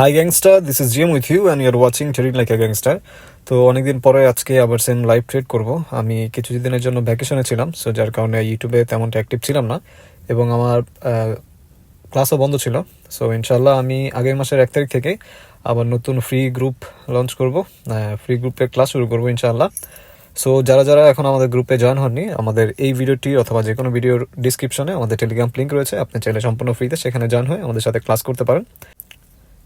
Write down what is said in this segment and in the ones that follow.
Hi gangster this is GM with you and you're watching trading like a gangster তো অনেকদিন পরে আজকে আবার সেম লাইভ ট্রেড করব। আমি কিছু দিনের জন্য ভ্যাকেশনে ছিলাম সো যার কারণে ইউটিউবে তেমনটা অ্যাক্টিভ ছিলাম না। এবং আমার ক্লাসও বন্ধ ছিল। সো ইনশাল্লাহ আমি আগের মাসের এক তারিখ থেকে আবার নতুন ফ্রি গ্রুপ লঞ্চ করব। ফ্রি গ্রুপের ক্লাস শুরু করব ইনশাল্লাহ সো যারা যারা এখন আমাদের গ্রুপে জয়েন হননি, আমাদের এই ভিডিওটি অথবা যে কোনো ভিডিওর ডিসক্রিপশনে আমাদের টেলিগ্রাম লিঙ্ক রয়েছে। আপনি চাইলে সম্পূর্ণ ফ্রিতে সেখানে জয়েন হয়ে আমাদের সাথে ক্লাস করতে পারেন।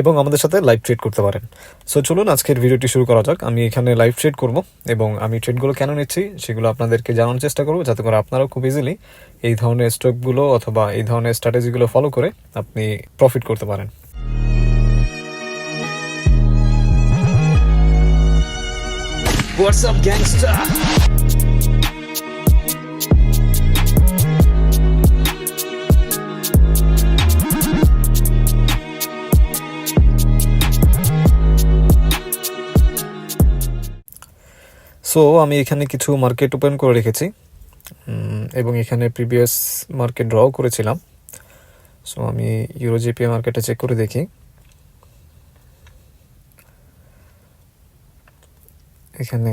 এবং আমাদের সাথে লাইভ ট্রেড করতে পারেন। সো চলুন আজকের ভিডিওটি শুরু করা যাক। আমি এখানে লাইভ ট্রেড করব এবং আমি ট্রেডগুলো কেন নিচ্ছি সেগুলো আপনাদেরকে জানানোর চেষ্টা করব যাতে করে আপনারাও খুব ইজিলি এই ধরনের স্টকগুলো অথবা এই ধরনের স্ট্র্যাটেজিগুলো ফলো করে আপনি প্রফিট করতে পারেন। What's up, gangsta? সো আমি এখানে কিছু মার্কেট ওপেন করে রেখেছি। এবং এখানে প্রিভিয়াস মার্কেট ড্র করেছিলাম। সো আমি ইউরো জিপিএ মার্কেটে চেক করে দেখি। এখানে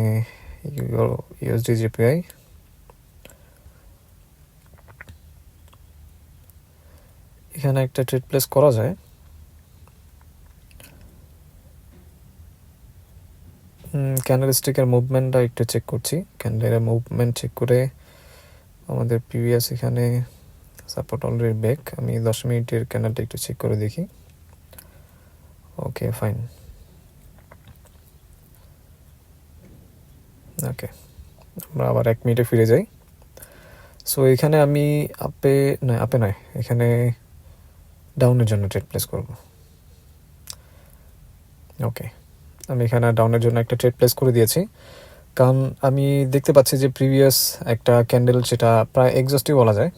ইউএসডি জিপিআই এখানে একটা ট্রেড প্লেস করা যায়। ক্যান্ডেল স্টিকের মুভমেন্টটা একটু চেক করছি। ক্যান্ডেলের মুভমেন্ট চেক করে আমাদের প্রিভিয়াস এখানে সাপোর্ট অলরেডি ব্যাক আমি দশ মিনিটের ক্যান্ডেলটা একটু চেক করে দেখি। ওকে ফাইন ওকে আমরা আবার এক মিনিটে ফিরে যাই। সো এখানে আমি আপে নয় আপে নয়, এখানে ডাউনের জন্য ট্রেড প্লেস করব। ওকে আমি এখানে ডাউনের জন্য একটা ট্রেড প্লেস করে দিয়েছি। কারণ আমি দেখতে পাচ্ছি যে প্রিভিয়াস একটা ক্যান্ডেল সেটা প্রায় এক্সস্টই বলা যায়।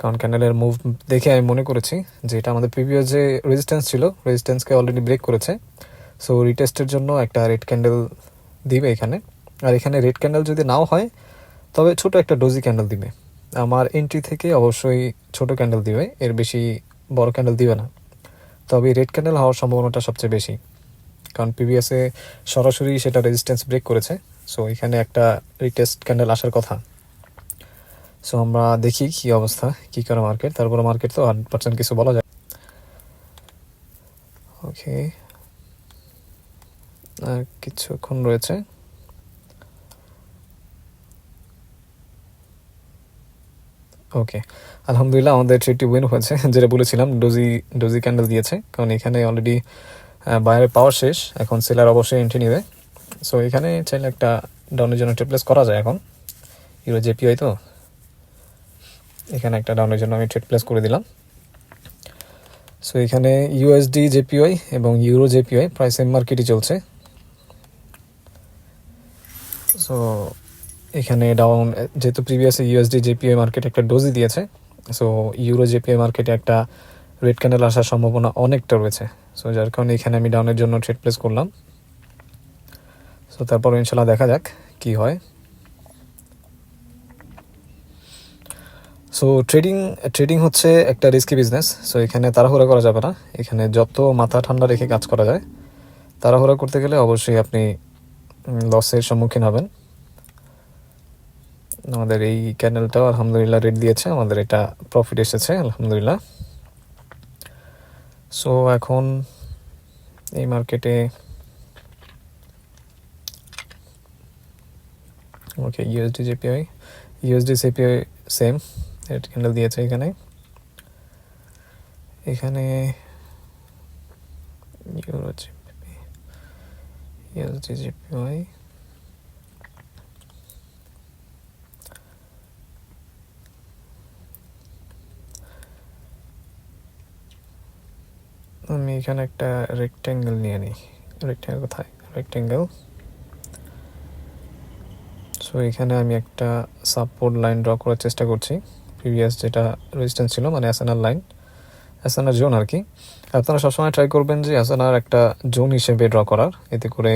কারণ ক্যান্ডেলের মুভ দেখে আমি মনে করেছি যে এটা আমাদের প্রিভিয়াস যে রেজিস্ট্যান্স ছিল রেজিস্ট্যান্সকে অলরেডি ব্রেক করেছে। সো রিটেস্টের জন্য একটা রেড ক্যান্ডেল দিবে এখানে। আর এখানে রেড ক্যান্ডেল যদি নাও হয়, তবে ছোট একটা ডোজি ক্যান্ডেল দিবে। আমার এন্ট্রি থেকে অবশ্যই ছোট ক্যান্ডেল দিবে, এর বেশি বড় ক্যান্ডেল দিবে না। তবে রেড ক্যান্ডেল হওয়ার সম্ভাবনাটা সবচেয়ে বেশি। কারণ প্রিভিয়াসে সরাসরি সেটা রেজিস্ট্যান্স ব্রেক করেছে। সো এখানে একটা রিটেস্ট ক্যান্ডেল আসার কথা। সো আমরা দেখি কি অবস্থা, কি করে মার্কেট তারপরে মার্কেট তো হান্ড্রেড পার্সেন্ট কিছু বলা যায়। ওকে আর কিছুক্ষণ রয়েছে। ওকে আলহামদুলিল্লাহ আমাদের ট্রেডটি উইন হয়েছে, যেটা বলেছিলাম ডোজি ডোজি ক্যান্ডেল দিয়েছে। কারণ এখানে অলরেডি বাইরের পাওয়ার শেষ, এখন সেলার অবশ্যই এন্ট্রি নেবে। সো এখানে চাইলে একটা ডাউনের জন্য ট্রেড করা যায় এখন। ইউরো জেপিআই তো। এখানে একটা ডাউনের জন্য আমি ট্রেড প্লেস করে দিলাম। সো এখানে ইউএসডি জেপিআই এবং ইউরো জেপিআই প্রায় সেম মার্কেটই চলছে। সো এখানে ডাউন যেহেতু প্রিভিয়াস ইউএসডি জেপিআই মার্কেট একটা ডোজি দিয়েছে সো ইউরো জেপিআই মার্কেটে একটা রেড ক্যান্ডেল আসার সম্ভাবনা অনেকটা রয়েছে। সো যার কারণে এখানে আমি ডাউনের জন্য ট্রেড প্লেস করলাম। সো তারপর ইনশাল্লাহ দেখা যাক কি হয়। সো ট্রেডিং ট্রেডিং হচ্ছে একটা রিস্কি বিজনেস সো এখানে তাড়াহুড়া করা যাবে না। এখানে যত মাথা ঠান্ডা রেখে কাজ করা যায়, তাড়াহুড়া করতে গেলে অবশ্যই আপনি লসের সম্মুখীন হবেন। আমাদের এই ক্যানেলটাও আলহামদুলিল্লাহ রেট দিয়েছে। আমাদের এটা প্রফিট এসেছে, আলহামদুলিল্লাহ। সো এখন এই মার্কেটে okay USD JPI USD CPI same red candle দিয়েছে এখানে। এখানে ইউরো জিপি ইউএসডি জিপিআই আমি এখানে একটা রেক্ট্যাঙ্গেল নিয়ে নিই। রেক্ট্যাঙ্গেল কোথায়? রেক্ট্যাঙ্গেল সো এখানে আমি একটা সাপোর্ট লাইন ড্র করার চেষ্টা করছি। প্রিভিয়াস যেটা রেজিস্ট্যান্স ছিল মানে এসএনআর লাইন এসএনআর জোন আর কি। আপনারা সবসময় ট্রাই করবেন যে এসএনআর একটা জোন হিসেবে ড্র করার। এতে করে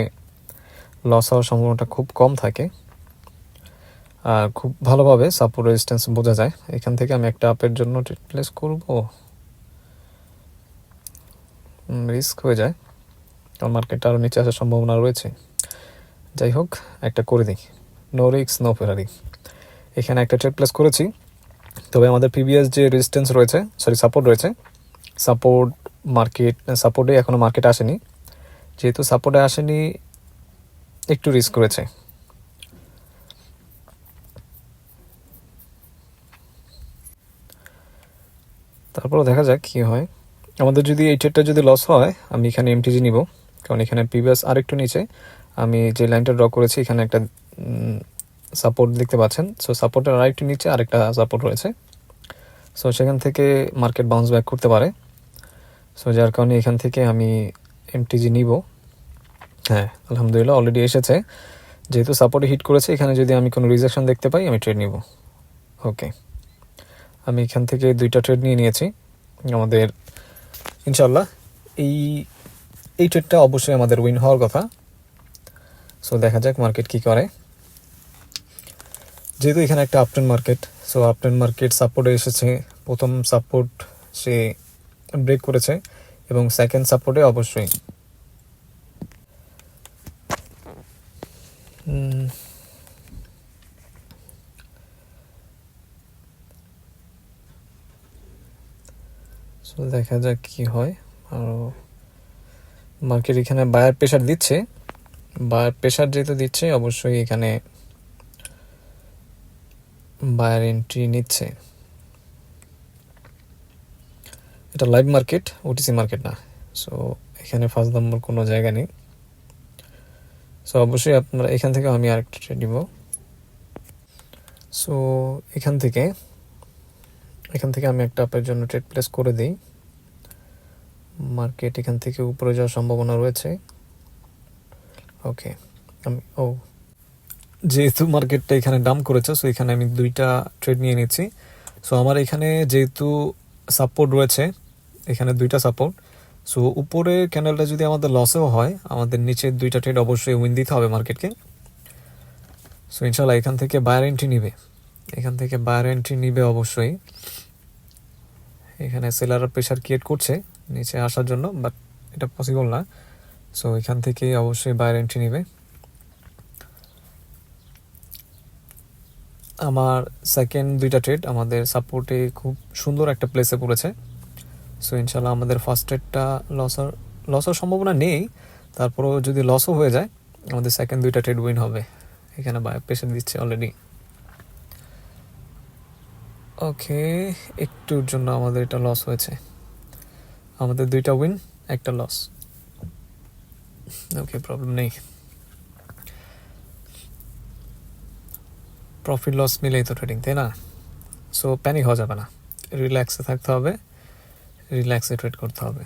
লস হওয়ার সম্ভাবনাটা খুব কম থাকে। আর খুব ভালোভাবে সাপোর্ট রেজিস্ট্যান্স বোঝা যায়। এখান থেকে আমি একটা আপের জন্য প্লেস করব। রিস্ক হয়ে যায়। কারণ মার্কেটটা আরও নিচে আসার সম্ভাবনা রয়েছে। যাই হোক, একটা করে দিই। নো রিক্স নো ফেরারি এখানে একটা ট্রেড প্লেস করেছি। তবে আমাদের প্রিভিয়াস যে রেজিস্ট্যান্স রয়েছে সরি সাপোর্ট রয়েছে সাপোর্ট মার্কেট সাপোর্টে এখনও মার্কেট আসেনি। যেহেতু সাপোর্টে আসেনি, একটু রিস্ক করেছে তারপরও দেখা যাক কী হয়। আমাদের যদি এই ট্রেডটা যদি লস হয়, আমি এখানে এমটিজি নিব। কারণ এখানে প্রিভিয়াস আরেকটু নিচে। আমি যে লাইনটা ড্র করেছি, এখানে একটা সাপোর্ট দেখতে পাচ্ছেন। সো সাপোর্টের আরেকটু নিচে আরেকটা সাপোর্ট রয়েছে। সো সেখান থেকে মার্কেট বাউন্স ব্যাক করতে পারে। সো যার কারণে এখান থেকে আমি এমটিজি নিব। হ্যাঁ আলহামদুলিল্লাহ অলরেডি এসেছে। যেহেতু সাপোর্টে হিট করেছে, এখানে যদি আমি কোনো রিজেকশন দেখতে পাই, আমি ট্রেড নিব। ওকে আমি এখান থেকে দুইটা ট্রেড নিয়ে নিয়েছি। আমাদের ইনশাল্লাহ এই এই ট্রেডটা অবশ্যই আমাদের উইন হওয়ার কথা। সো দেখা যাক মার্কেট কি করে। যেহেতু এখানে একটা uptrend market so uptrend market সাপোর্টে এসেছে। প্রথম সাপোর্ট সে ব্রেক করেছে এবং সেকেন্ড সাপোর্টে অবশ্যই। সো দেখা যাক কি হয়। আর মার্কেট এখানে বায়ার প্রেশার দিচ্ছে। বায়ার প্রেশার যেহেতু দিচ্ছে, অবশ্যই এখানে বায়ার এন্ট্রি নিচ্ছে। এটা লাইভ মার্কেট ওটিসি মার্কেট না। সো এখানে ফার্স্ট নম্বর কোনো জায়গা নেই। সো অবশ্যই আপনারা এখান থেকে আমি আরেকটা ট্রেড নিব। সো এখান থেকে এখান থেকে আমি একটা আপের জন্য ট্রেড প্লেস করে দিই। মার্কেট এখান থেকে উপরে যাওয়ার সম্ভাবনা রয়েছে। ওকে আমি, ও। যেহেতু মার্কেটটা এখানে ডাম করেছে সো এখানে আমি দুইটা ট্রেড নিয়ে নিচ্ছি। সো আমার এখানে যেহেতু সাপোর্ট রয়েছে, এখানে দুইটা সাপোর্ট সো উপরে ক্যান্ডেলটা যদি আমাদের লসেও হয়, আমাদের নিচের দুইটা ট্রেড অবশ্যই উইন দিতে হবে মার্কেটকে সো ইনশাল্লাহ এখান থেকে বায়ার এন্ট্রি নিবে। এখান থেকে বায়ার এন্ট্রি নিবে অবশ্যই। এখানে সেলার প্রেশার ক্রিয়েট করছে নিচে আসার জন্য বাট এটা পসিবল না। সো এখান থেকে অবশ্যই বায়ার এন্ট্রি নিবে। আমার সেকেন্ড দুইটা ট্রেড আমাদের সাপোর্টে খুব সুন্দর একটা প্লেসে পড়েছে। সো ইনশাল্লাহ আমাদের ফার্স্ট ট্রেডটা লস লস হওয়ার সম্ভাবনা নেই। তারপরেও যদি লসও হয়ে যায়, আমাদের সেকেন্ড দুইটা ট্রেড উইন হবে। এখানে প্রেশার দিচ্ছে অলরেডি ওকে, একটুর জন্য আমাদের এটা লস হয়েছে। আমাদের দুইটা উইন একটা লস ওকে প্রবলেম নেই। প্রফিট লস মিলেই তো ট্রেডিং তাই না? সো প্যানিক হওয়া যাবে না। রিল্যাক্সে থাকতে হবে রিল্যাক্সে ট্রেড করতে হবে।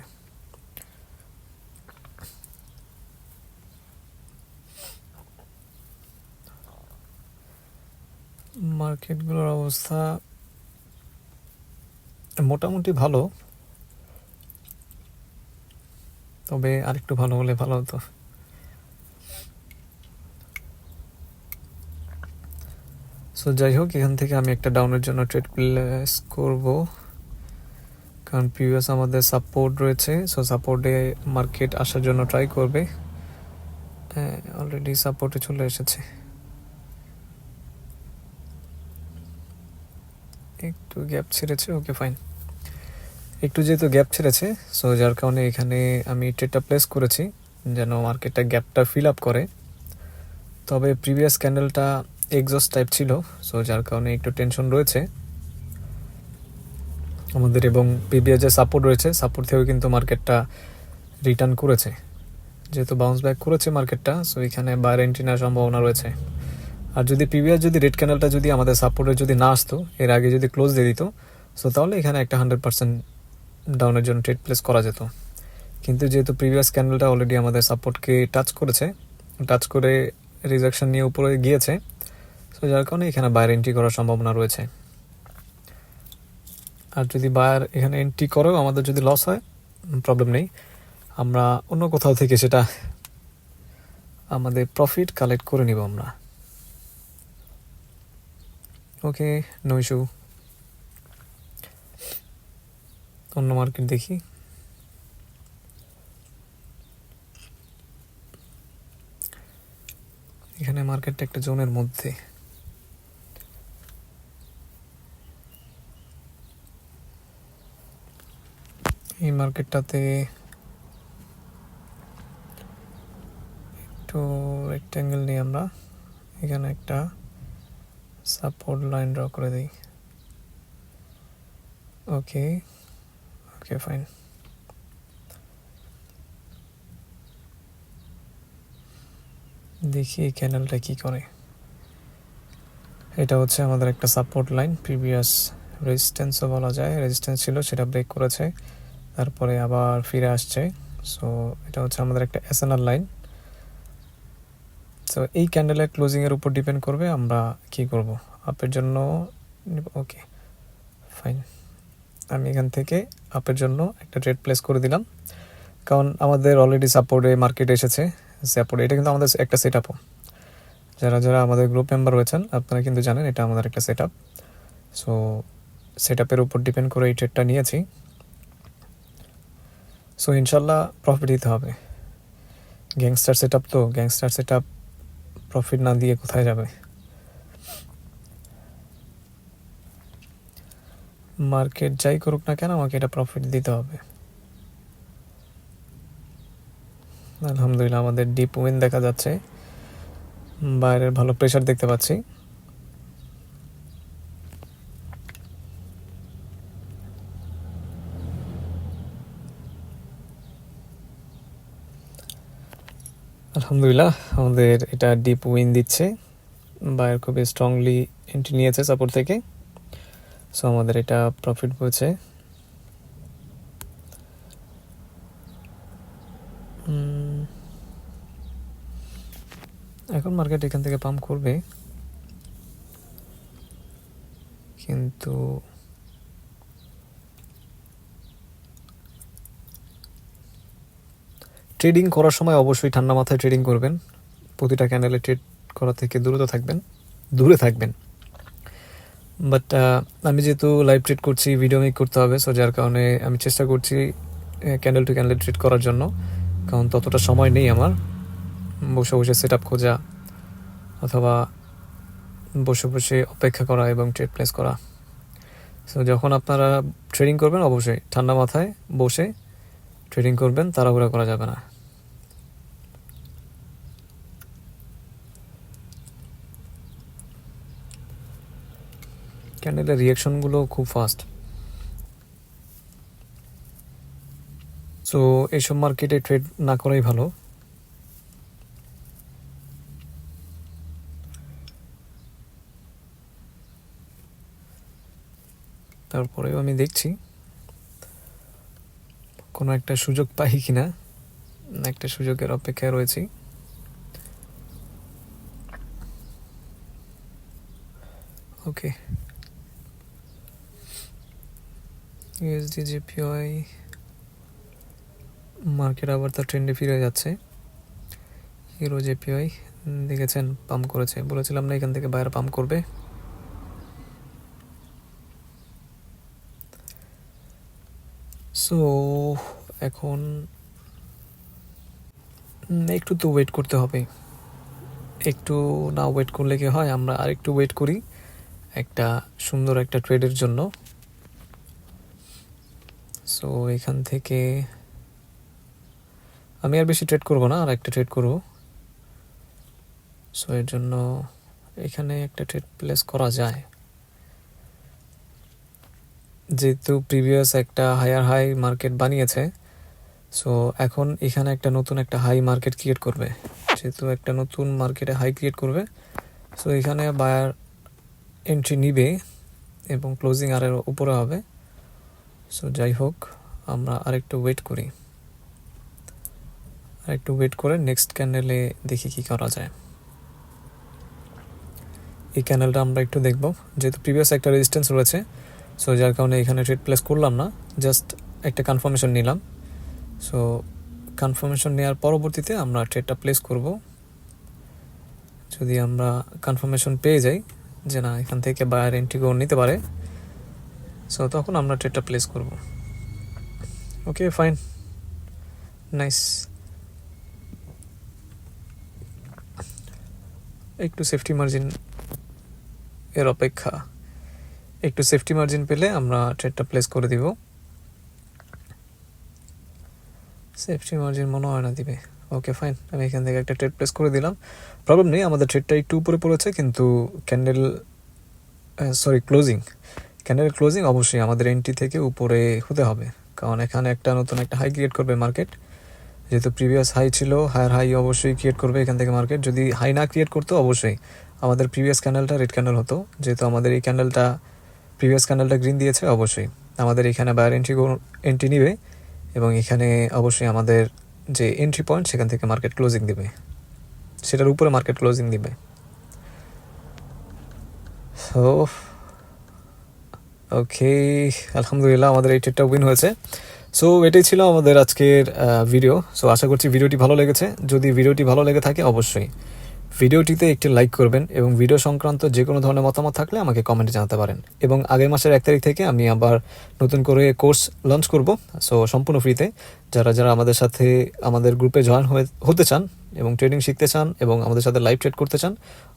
মার্কেটগুলোর অবস্থা মোটামুটি ভালো। তবে আরেকটু ভালো হলে ভালো হতো। সো যাই হোক, এখান থেকে আমি একটা ডাউনের জন্য ট্রেড প্লেস করব। কারণ প্রিভিয়াস আমাদের সাপোর্ট রয়েছে সো সাপোর্টে মার্কেট আসার জন্য ট্রাই করবে। হ্যাঁ অলরেডি সাপোর্টে চলে এসেছে। একটু গ্যাপ ছেড়েছে ওকে ফাইন একটু যেহেতু গ্যাপ ছেড়েছে সো যার কারণে এখানে আমি ট্রেডটা প্লেস করেছি যেন মার্কেটটা গ্যাপটা ফিল আপ করে। তবে প্রিভিয়াস ক্যান্ডেলটা এক্সস্ট টাইপ ছিল সো যার কারণে একটু টেনশন রয়েছে। আমাদের এবং প্রিভিয়াস যে সাপোর্ট রয়েছে সাপোর্ট থেকেও কিন্তু মার্কেটটা রিটার্ন করেছে। যেহেতু বাউন্স ব্যাক করেছে মার্কেটটা সো এখানে বাইরে এন্ট্রি নেওয়ার সম্ভাবনা রয়েছে। আর যদি প্রিভিয়াস যদি রেড ক্যান্ডেলটা যদি আমাদের সাপোর্টে যদি না আসতো, এর আগে যদি ক্লোজ দিয়ে দিত সো তাহলে এখানে একটা হান্ড্রেড পার্সেন্ট ডাউনের জন্য ট্রেড প্লেস করা যেত। কিন্তু যেহেতু প্রিভিয়াস ক্যান্ডেলটা অলরেডি আমাদের সাপোর্টকে টাচ করেছে টাচ করে রিজেকশন নিয়ে উপরে গিয়েছে সো যার কারণে এখানে বাইরে এন্ট্রি করার সম্ভাবনা রয়েছে। আর যদি বায়ার এখানে এন্ট্রি করেও আমাদের যদি লস হয় প্রবলেম নেই। আমরা অন্য কোথাও থেকে সেটা আমাদের প্রফিট কালেক্ট করে নিব আমরা। ওকে নো ইস্যু অন্য মার্কেট দেখি। এখানে মার্কেটটা একটা জোনের মধ্যে। এই মার্কেটটাতে একটু রেক্ট্যাঙ্গেল নিয়ে আমরা। এখানে একটা সাপোর্ট লাইন ড্র করে দিই। ওকে ওকে ফাইন দেখি এই ক্যানেলটা কি করে। এটা হচ্ছে আমাদের একটা সাপোর্ট লাইন প্রিভিয়াস রেজিস্ট্যান্সও বলা যায়। রেজিস্ট্যান্স ছিল, সেটা ব্রেক করেছে। তারপরে আবার ফিরে আসছে। সো এটা হচ্ছে আমাদের একটা এসএনআর লাইন তো এই ক্যান্ডেলের ক্লোজিংয়ের উপর ডিপেন্ড করবে আমরা কি করব। আপের জন্য ওকে ফাইন আমি এখান থেকে আপের জন্য একটা ট্রেড প্লেস করে দিলাম। কারণ আমাদের অলরেডি সাপোর্টে মার্কেট এসেছে। সাপোর্ট এটা কিন্তু আমাদের একটা সেট আপও যারা যারা আমাদের গ্রুপ মেম্বার রয়েছেন, আপনারা কিন্তু জানেন এটা আমাদের একটা সেট আপ সো সেট আপের উপর ডিপেন্ড করে এই ট্রেডটা নিয়েছি। সো ইনশাল্লাহ প্রফিট দিতে হবে। গ্যাংস্টার সেট আপ তো গ্যাংস্টার সেট আপ প্রফিট না দিয়ে কোথায় যাবে? মার্কেট যাই করুক না কেন, আমাকে এটা প্রফিট দিতে হবে। আলহামদুলিল্লাহ, আমাদের ডিপ উইন দেখা যাচ্ছে। বাইরের ভালো প্রেশার দেখতে পাচ্ছি। আলহামদুলিল্লাহ, আমাদের এটা ডিপ উইন দিচ্ছে। বায়ার খুবই স্ট্রংলি এন্ট্রি নিয়েছে সাপোর্ট থেকে। সো আমাদের এটা প্রফিট বলছে এখন মার্কেট এখান থেকে পাম্প করবে। কিন্তু ট্রেডিং করার সময় অবশ্যই ঠান্ডা মাথায় ট্রেডিং করবেন। প্রতিটা ক্যান্ডেলে ট্রেড করা থেকে দূরত থাকবেন। দূরে থাকবেন। বাট আমি যেহেতু লাইভ ট্রেড করছি ভিডিও মেক করতে হবে সো যার কারণে আমি চেষ্টা করছি ক্যান্ডেল টু ক্যান্ডেল ট্রেড করার জন্য। কারণ ততটা সময় নেই আমার। বসে বসে সেট আপ খোঁজা, অথবা বসে বসে অপেক্ষা করা এবং ট্রেড প্লেস করা। সো যখন আপনারা ট্রেডিং করবেন, অবশ্যই ঠান্ডা মাথায় বসে ট্রেডিং করবেন, তাড়াহুড়া করা যাবে না। ক্যান্ডেলের রিয়াকশনগুলো খুব ফাস্ট সো এইসব মার্কেটে ট্রেড না করাই ভালো। তারপরেও আমি দেখছি, কোনো একটা সুযোগ পাই কিনা, একটা সুযোগের অপেক্ষায় রয়েছি। ওকে ইউএসডি জিপিওয়াই মার্কেট আবার তার ট্রেন্ডে ফিরে যাচ্ছে। হিরো জেপিওয়াই দেখেছেন পাম্প করেছে। বলেছিলাম না এখান থেকে বাইরে পাম্প করবে। সো এখন একটু তো ওয়েট করতে হবে। একটু না ওয়েট করলে কি হয়? আমরা আর একটু ওয়েট করি। একটা সুন্দর একটা ট্রেডের জন্য। সো এখান থেকে আমি আর বেশি ট্রেড করব না, আর একটা ট্রেড করব। সো এর জন্য এখানে একটা ট্রেড প্লেস করা যায়। যেহেতু প্রিভিয়াস একটা হায়ার হাই মার্কেট বানিয়েছে সো এখন এখানে একটা নতুন একটা হাই মার্কেট ক্রিয়েট করবে। যেহেতু একটা নতুন মার্কেটে হাই ক্রিয়েট করবে সো এখানে বায়ার এন্ট্রি নিবে এবং ক্লোজিং আর এর উপরে হবে। সো যাই হোক, আমরা আরেকটু ওয়েট করি। আরেকটু ওয়েট করে নেক্সট ক্যান্ডেলে দেখি কি করা যায়। এই ক্যান্ডেলটা আমরা একটু দেখব। যেহেতু প্রিভিয়াস একটা রেজিস্ট্যান্স রয়েছে সো যার কারণে এখানে ট্রেড প্লেস করলাম না জাস্ট একটা কনফার্মেশন নিলাম। সো কনফার্মেশন নেওয়ার পরবর্তীতে আমরা ট্রেডটা প্লেস করব। যদি আমরা কনফার্মেশন পেয়ে যাই যে না, এখান থেকে বায়ার এন্ট্রি করে নিতে পারে সো তখন আমরা ট্রেডটা প্লেস করব। ওকে ফাইন নাইস একটু সেফটি মার্জিন এর অপেক্ষা। একটু সেফটি মার্জিন পেলে আমরা ট্রেডটা প্লেস করে দিব। সেফটি মার্জিন মনে হয় না দিবে। ওকে ফাইন আমি এখান থেকে একটা ট্রেড প্লেস করে দিলাম। প্রবলেম নেই, আমাদের ট্রেডটা একটু উপরে পড়েছে, কিন্তু candle sorry closing candle closing অবশ্যই আমাদের এন্ট্রি থেকে উপরে হতে হবে। কারণ এখানে একটা নতুন একটা হাই ক্রিয়েট করবে মার্কেট যেহেতু প্রিভিয়াস হাই ছিল হায়ার হাই অবশ্যই ক্রিয়েট করবে এখান থেকে মার্কেট যদি হাই না ক্রিয়েট করতো, অবশ্যই আমাদের প্রিভিয়াস ক্যান্ডেলটা রেড ক্যান্ডেল হতো। যেহেতু আমাদের এই ক্যান্ডেলটা প্রিভিয়াস ক্যান্ডেলটা গ্রিন দিয়েছে, অবশ্যই আমাদের এখানে বায়ার এন্ট্রি এন্ট্রি নিবে এবং এখানে অবশ্যই আমাদের যে এন্ট্রি পয়েন্ট সেখান থেকে মার্কেট ক্লোজিং দিবে। সেটার উপরে মার্কেট ক্লোজিং দিবে। সো ওকে আলহামদুলিল্লাহ, আমাদের এই ট্রেডটা উইন হয়েছে। সো এটাই ছিল আমাদের আজকের ভিডিও সো আশা করছি ভিডিওটি ভালো লেগেছে। যদি ভিডিওটি ভালো লেগে থাকে, অবশ্যই ভিডিওটিতে একটি লাইক করবেন এবং ভিডিও সংক্রান্ত যে কোনো ধরনের মতামত থাকলে আমাকে কমেন্টে জানাতে পারেন। এবং আগের মাসের এক তারিখ থেকে আমি আবার নতুন করে কোর্স লঞ্চ করব। সো সম্পূর্ণ ফ্রিতে যারা যারা আমাদের সাথে, আমাদের গ্রুপে জয়েন হতে চান এবং ট্রেডিং শিখতে চান এবং আমাদের সাথে লাইভ ট্রেড করতে চান,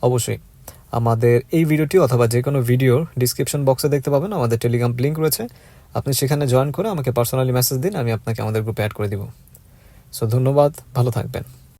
অবশ্যই আমাদের এই ভিডিওটি অথবা যে কোনো ভিডিওর ডিসক্রিপশন বক্সে দেখতে পাবেন। আমাদের টেলিগ্রাম লিঙ্ক রয়েছে। আপনি সেখানে জয়েন করে আমাকে পার্সোনালি মেসেজ দিন, আমি আপনাকে আমাদের গ্রুপে অ্যাড করে দিব। সো ধন্যবাদ, ভালো থাকবেন।